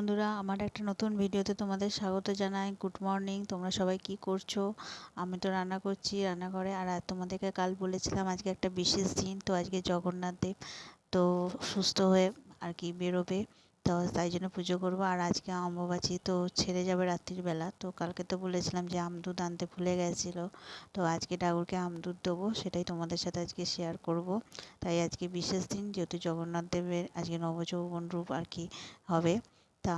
বন্ধুরা, আমার একটা নতুন ভিডিওতে তোমাদের স্বাগত জানাই। গুড মর্নিং তোমরা সবাই কি করছ? আমি তো রান্না করছি রান্নাঘরে। আর তোমাদেরকে কাল বলেছিলাম আজকে একটা বিশেষ দিন, তো আজকে জগন্নাথ দেব তো সুস্থ হয়ে আর কি বেরোবে, তো তাই জন্য পুজো করব। আর আজকে অম্বুবাচী তো ছেড়ে যাবে রাত্রির বেলা, তো কালকে তো বলেছিলাম যে আমদুধ আনতে ভুলে গেছিল। তো আজকে ঠাকুরকে আমদুধ দেবো, সেটাই তোমাদের সাথে আজকে শেয়ার করব। তাই আজকে বিশেষ দিন, যেহেতু জগন্নাথ দেবের আজকে নবযৌবন রূপ আর কি হবে। তা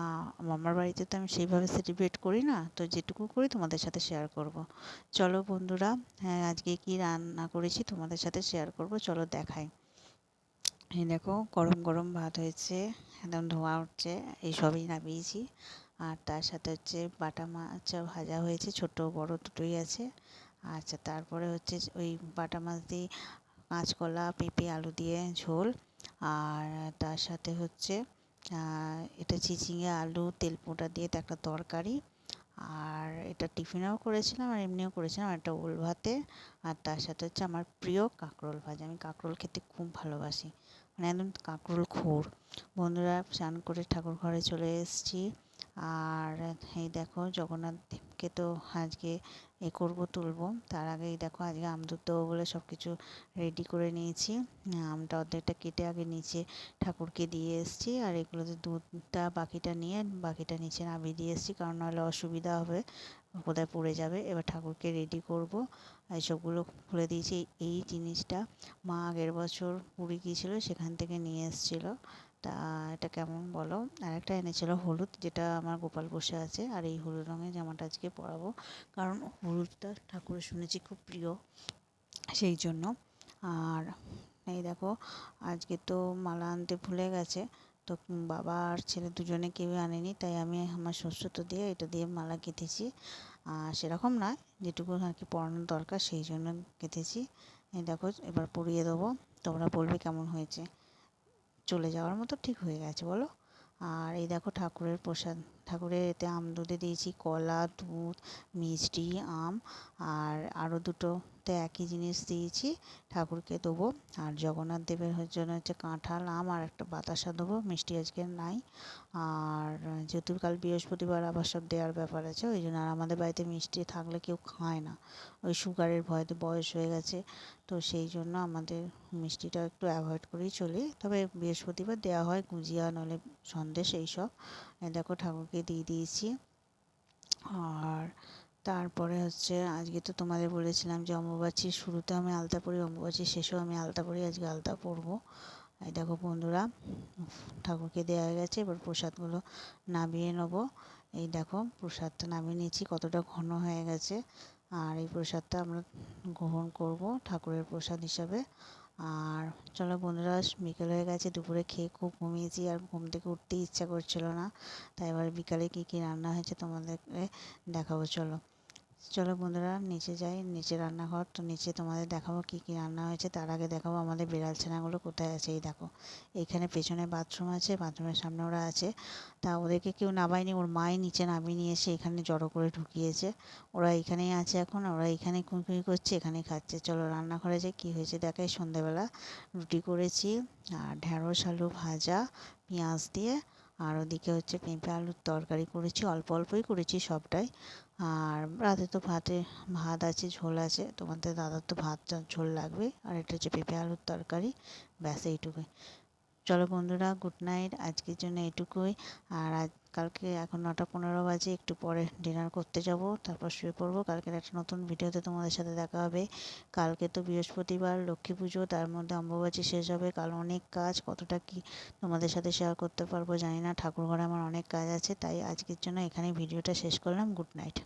মামার বাড়িতে তো আমি সেইভাবে সেলিব্রেট করি না, তো যেটুকু করি তোমাদের সাথে শেয়ার করব। চলো বন্ধুরা হ্যাঁ আজকে কি রান্না করেছি তোমাদের সাথে শেয়ার করব, চলো দেখাই। এই দেখো, গরম গরম ভাত হয়েছে, একদম ধোঁয়া উঠছে এইসবই নামিয়েছি। আর তার সাথে হচ্ছে বাটা মাছ ভাজা হয়েছে, ছোট বড় দুটোই আছে। আচ্ছা তারপরে হচ্ছে ওই বাটা মাছ দিয়ে কাঁচকলা, পেঁপে, আলু দিয়ে ঝোল। আর তার সাথে হচ্ছে এটা চিচিঙে আলু তেল পোটা দিয়ে তো একটা তরকারি। আর এটা টিফিনেও করেছিলাম আর এমনিও করেছিলাম একটা ওল ভাতে। আর তার সাথে হচ্ছে আমার প্রিয় কাঁকরোল ভাজা। আমি কাঁকরোল খেতে খুব ভালোবাসি। মানে একদম কাঁকরোল খোর। বন্ধুরা স্নান করে ঠাকুর ঘরে চলে এসেছি। আর এই দেখো জগন্নাথ দেবকে তো আজকে এ করব, তুলবো। তার আগেই দেখো আজকে আম দেবো বলে সব কিছু রেডি করে নিয়েছি। আমটা অর্ধেকটা কেটে আগে নিচে ঠাকুরকে দিয়ে এসেছি। আর এগুলোতে দুধটা বাকিটা নিয়ে বাকিটা নিচে নামিয়ে দিয়ে এসেছি, কারণ নাহলে অসুবিধা হবে, কোথায় পড়ে যাবে। এবার ঠাকুরকে রেডি করব। এইসবগুলো খুলে দিয়েছি। এই জিনিসটা মা আগের বছর পুরী গিয়েছিল, সেখান থেকে নিয়ে এসেছিল। তা এটা কেমন বলো? আর একটা এনেছিল হলুদ, যেটা আমার গোপাল বসে আছে, আর এই হলুদ রঙের জামাটা আজকে পরাবো। কারণ হলুদটা ঠাকুরের শুনেছি খুব প্রিয়, সেই জন্য। আর এই দেখো, আজকে তো মালা আনতে ভুলে গেছে, তো বাবা আর ছেলে দুজনে কেউ আনেনি, তাই আমি আমার তো দিয়ে এটা দিয়ে মালা কেটেছি আর সেরকম নয়, যেটুকু আর কি পরানোর দরকার, সেই জন্য কেটেছি এই দেখো, এবার পরিয়ে দেবো, তোমরা বলবে কেমন হয়েছে। চলে যাওয়ার মতো ঠিক হয়ে গেছে বলো। আর এই দেখো ঠাকুরের প্রসাদ ঠাকুরের এতে আম দুধে দিয়েছি, কলা, দুধ, মিষ্টি, আম আর আরও দুটোতে একই জিনিস দিয়েছি ঠাকুরকে দেবো। আর জগন্নাথ দেবের জন্য হচ্ছে কাঁঠাল, আম আর একটা বাতাসা দেবো, মিষ্টি আজকে নাই। আর যেহেতু কাল বৃহস্পতিবার আবার সব দেওয়ার ব্যাপার আছে, ওই জন্য আর আমাদের বাড়িতে মিষ্টি থাকলে কেউ খায় না। ওই সুগারের ভয়তে বয়স হয়ে গেছে, তো সেই জন্য আমাদের মিষ্টিটা একটু অ্যাভয়েড করেই চলি। তবে বৃহস্পতিবার দেওয়া হয়, গুজিয়া নলে সন্দেশ এইসব। দেখো ঠাকুরকে দিয়ে দিয়েছি। আর তারপরে হচ্ছে, আজকে তো তোমাদের বলেছিলাম যে অম্বুবাচীর শুরুতে আমি আলতা পরি অম্বুবাচীর শেষেও আমি আলতা পরি, আজকে আলতা পরবো। এই দেখো বন্ধুরা ঠাকুরকে দেওয়া গেছে, এবার প্রসাদগুলো নামিয়ে নেব। এই দেখো, প্রসাদটা নামিয়ে নিয়েছি, কতটা ঘন হয়ে গেছে। আর এই প্রসাদটা আমরা গ্রহণ করব ঠাকুরের প্রসাদ হিসাবে। আর চলো বন্ধুরা, বিকেল হয়ে গেছে, দুপুরে খেয়ে খুব ঘুমিয়েছি আর ঘুম থেকে উঠতেই ইচ্ছা করছিল না। তাই এবার বিকালে কী কী রান্না হয়েছে তোমাদেরকে দেখাবো, চলো। চলো বন্ধুরা, নিচে যাই, নিচে রান্নাঘর। তো নিচে তোমাদের দেখাবো কী কী রান্না হয়েছে। তার আগে দেখাবো আমাদের বিড়াল ছানাগুলো কোথায় আছে, এই দেখো। এখানে পেছনে বাথরুম আছে, বাথরুমের সামনে ওরা আছে। তা ওদেরকে কেউ নামায়নি, ওর মাই নিচে নামিয়ে নিয়ে এসে এখানে জড়ো করে ঢুকিয়েছে। ওরা এখানেই আছে এখন, ওরা এখানে কুঁকুই করছে, এখানেই খাচ্ছে। চলো রান্নাঘরে যে কী হয়েছে দেখাই সন্ধেবেলা রুটি করেছি, আর ঢ্যাঁড়স আলু ভাজা, পেঁয়াজ দিয়ে আর ওদিকে হচ্ছে পেঁপে আলুর তরকারি করেছি, অল্প অল্পই করেছি সবটাই। আর রাতে তো ভাতে, ভাত আছে, ঝোল আছে, তোমাদের দাদার তো ভাত, ঝোল লাগবে। আর এটা হচ্ছে পেঁপে আলুর তরকারি, ব্যাস এইটুকুই। চলো বন্ধুরা গুড নাইট আজকের জন্য এটুকুই। আর আজ, কালকে এখন নটা পনেরো বাজে, একটু পরে ডিনার করতে যাব। তারপর শুয়ে পড়ব। কালকের একটা নতুন ভিডিওতে তোমাদের সাথে দেখা হবে। কালকে তো বৃহস্পতিবার, লক্ষ্মী পুজো, তার মধ্যে অম্বুবাচী শেষ হবে। কাল অনেক কাজ। কতটা কি তোমাদের সাথে শেয়ার করতে পারব জানি না। ঠাকুর ঘরে আমার অনেক কাজ আছে, তাই আজকের জন্য এখানে ভিডিওটা শেষ করলাম। Good night